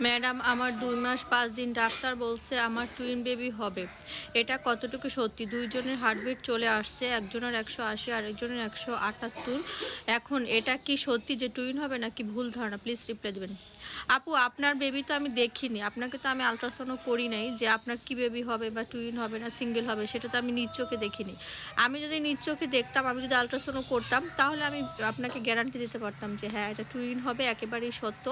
Madam, আমার দুই মাস পাঁচ দিন ডাক্তার বলছে আমার টুইন বেবি হবে। এটা কতটুকু সত্যি? দুইজনের হার্টবিট চলে আসছে, একজনের একশো আশি, আরেকজনের একশো আটাত্তর। এখন এটা কি সত্যি যে টুইন হবে নাকি ভুল ধারণা? প্লিজ রিপ্লাই দেবেন। আপু, আপনার বেবি তো আমি দেখিনি। আপনাকে তো আমি আলট্রাসাউন্ডও করি নাই যে আপনার কি বেবি হবে বা টুইন হবে না সিঙ্গেল হবে, সেটা তো আমি নিজ চোখে দেখিনি। আমি যদি নিজ চোখে দেখতাম, আমি যদি আলট্রাসাউন্ডও করতাম, তাহলে আমি আপনাকে গ্যারান্টি দিতে পারতাম যে হ্যাঁ এটা টুইন হবে, একেবারেই সত্য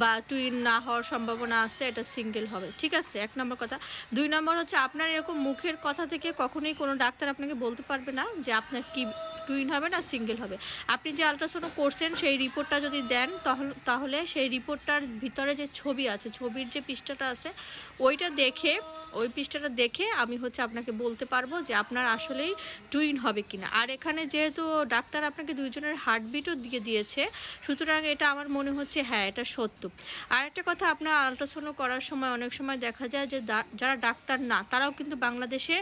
বা টুইন না হওয়ার সম্ভাবনা আছে, এটা সিঙ্গেল হবে। ঠিক আছে? এক নম্বর কথা। দুই নম্বর হচ্ছে, আপনার এরকম মুখের কথা থেকে কখনোই কোনো ডাক্তার আপনাকে বলতে পারবে না যে আপনার কি টুইন হবে না সিঙ্গেল হবে। আপনি যে আলট্রাসাউন্ড করছেন, সেই রিপোর্টটা যদি দেন, তাহলে তাহলে সেই রিপোর্টটার ভিতরে যে ছবি আছে, ছবির যে পৃষ্ঠাটা আছে, ওইটা দেখে, ওই পৃষ্ঠাটা দেখে আমি হচ্ছে আপনাকে বলতে পারব যে আপনার আসলেই টুইন হবে কিনা। আর এখানে যেহেতু ডাক্তার আপনাকে দুইজনের হার্টবিটও দিয়ে দিয়েছে, সুতরাং এটা আমার মনে হচ্ছে হ্যাঁ এটা সত্য। আর একটা কথা, আপনার আলট্রাসাউন্ড করার সময় অনেক সময় দেখা যায় যে যারা ডাক্তার না, তারাও কিন্তু বাংলাদেশে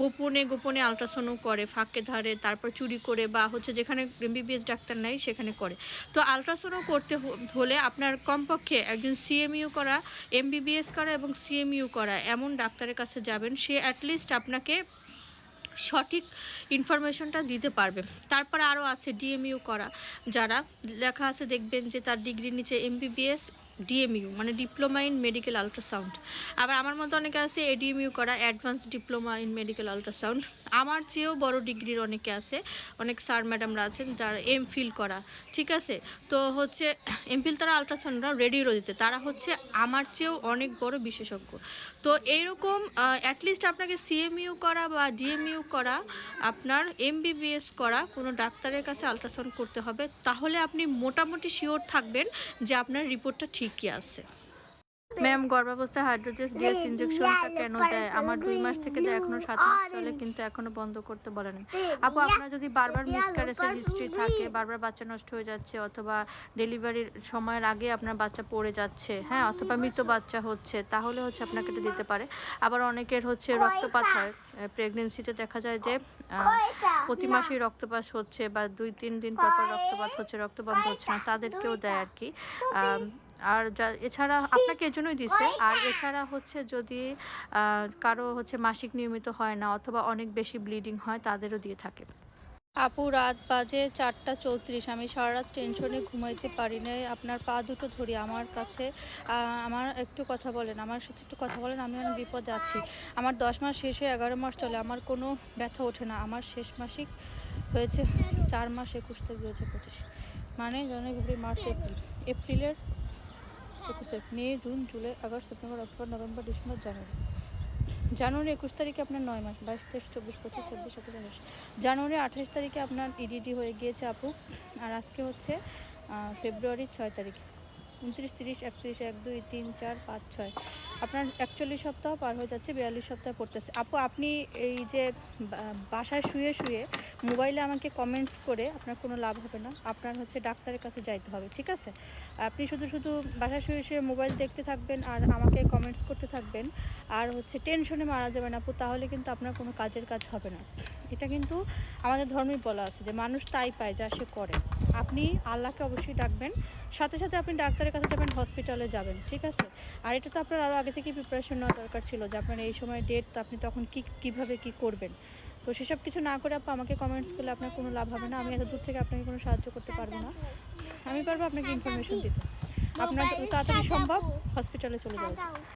গোপনে গোপনে আলট্রাসাউন্ড করে, ফাঁকে ধারে, তারপর চুরি করে বা হচ্ছে যেখানে এমবিবিএস ডাক্তার নাই, সেখানে করে। তো আলট্রাসাউন্ড করতে হলে আপনার কমপক্ষে একজন সিএমইউ করা এমবিবিএস করা এবং সিএমইউ করা, এমন ডাক্তারের কাছে যাবেন, সে অ্যাটলিস্ট আপনাকে সঠিক ইনফরমেশনটা দিতে পারবে। তারপরে আরও আছে ডিএমইউ করা, যারা লেখা আছে দেখবেন যে তার ডিগ্রির নিচে এমবিবিএস ডিএমইউ মানে ডিপ্লোমা ইন মেডিকেল আলট্রাসাউন্ড আবার আমার মতো অনেকে আছে এডিএমইউ করা advance diploma in medical ultrasound আমার চেয়েও বড় ডিগ্রির অনেকে আছে, অনেক স্যার ম্যাডামরা আছেন যারা এম ফিল করা, ঠিক আছে? তো হচ্ছে এম ফিল তারা আলট্রাসাউন্ডরা রেডিওলজিতে তারা হচ্ছে আমার চেয়েও অনেক বড় বিশেষজ্ঞ। তো এইরকম অ্যাটলিস্ট আপনাকে সিএমইউ করা বা ডিএমইউ করা, আপনার এমবিবিএস করা, কোনো ডাক্তারের কাছে আলট্রাসাউন্ড করতে হবে, তাহলে আপনি মোটামুটি শিওর থাকবেন যে আপনার রিপোর্টটা ঠিকই আছে। ম্যাম, গর্ভাবস্থায় হাইড্রোজেস ডিএস ইনজেকশনটা কেন দেয়? আমার দুই মাস থেকে দেয়, এখনও সাত মাস চলে, কিন্তু এখনও বন্ধ করতে বলেন আপু, আপনার যদি বারবার মিসক্যারেজের হিস্ট্রি থাকে, বারবার বাচ্চা নষ্ট হয়ে যাচ্ছে, অথবা ডেলিভারির সময়ের আগে আপনার বাচ্চা পড়ে যাচ্ছে হ্যাঁ অথবা মৃত বাচ্চা হচ্ছে, তাহলে হচ্ছে আপনাকে এটা দিতে পারে। আবার অনেকের হচ্ছে রক্তপাত হয়। প্রেগনেন্সিতে দেখা যায় যে প্রতি মাসেই রক্তপাত হচ্ছে, বা দুই, তিন দিন পর পর রক্তপাত হচ্ছে রক্ত বন্ধ হচ্ছে না, তাদেরকেও দেয় আর কি। আর যা এছাড়া আপনাকে এজন্যই দিছে। আর এছাড়া হচ্ছে যদি কারও হচ্ছে মাসিক নিয়মিত হয় না অথবা অনেক বেশি ব্লিডিং হয় তাদেরও দিয়ে থাকে। আপু রাত বাজে চারটা চৌত্রিশ। আমি সারা রাত টেনশনে ঘুমাইতে পারি না আপনার পা দুটো ধরি আমার কাছে। আমার একটু কথা বলেন। আমার সাথে একটু কথা বলেন আমি অনেক বিপদে আছি। আমার দশ মাস শেষ হয়ে এগারো মাস চলে আমার কোনো ব্যথা ওঠে না। আমার শেষ মাসিক হয়েছে চার মাস একুশ থেকে দু হাজার পঁচিশ। মানে জানুয়ারি ফেব্রুয়ারি মার্চ এপ্রিল। এপ্রিলের একুশ May, June, July, August, September, October, November, December, January. January একুশ তারিখে আপনার নয় মাস, বাইশ, তেইশ, চব্বিশ, পঁচিশ, ছাব্বিশ, সাতাশ উনিশ জানুয়ারি আঠাশ তারিখে আপনার ইডিডি হয়ে গিয়েছে আপু। আর আজকে হচ্ছে ফেব্রুয়ারির ছয় তারিখ। উনত্রিশ, তিরিশ, একত্রিশ, এক, দুই, তিন, চার, পাঁচ, ছয়। আপনার একচল্লিশ সপ্তাহ পার হয়ে যাচ্ছে, বিয়াল্লিশ সপ্তাহ পড়তেছে। আপু, আপনি এই যে বাসায় শুয়ে শুয়ে মোবাইলে আমাকে কমেন্টস করে আপনার কোনো লাভ হবে না। আপনার হচ্ছে ডাক্তারের কাছে যাইতে হবে, ঠিক আছে? আপনি শুধু শুধু বাসায় শুয়ে শুয়ে মোবাইল দেখতে থাকবেন আর আমাকে কমেন্টস করতে থাকবেন। আর হচ্ছে টেনশনে মারা যাবেন আপু, তাহলে কিন্তু আপনার কোনো কাজের কাজ হবে না। এটা কিন্তু আমাদের ধর্মেই বলা আছে যে মানুষ তাই পায় যা সে করে। আপনি আল্লাহকে অবশ্যই ডাকবেন, সাথে সাথে আপনি ডাক্তারের কাছে যাবেন হসপিটালে যাবেন, ঠিক আছে? আর এটা তো আপনার আরও আগে থেকে প্রিপারেশন নেওয়া দরকার ছিল যে আপনার এই সময় ডেট তো আপনি তখন কী, কীভাবে কী করবেন। তো সেসব কিছু না করে আপু আমাকে কমেন্টস করলে আপনার কোনো লাভ হবে না, আমি এত দূর থেকে আপনাকে কোনো সাহায্য করতে পারব না। আমি পারব আপনাকে ইনফরমেশন দিতে। আপনার তাড়াতাড়ি সম্ভব হসপিটালে চলে উচিত।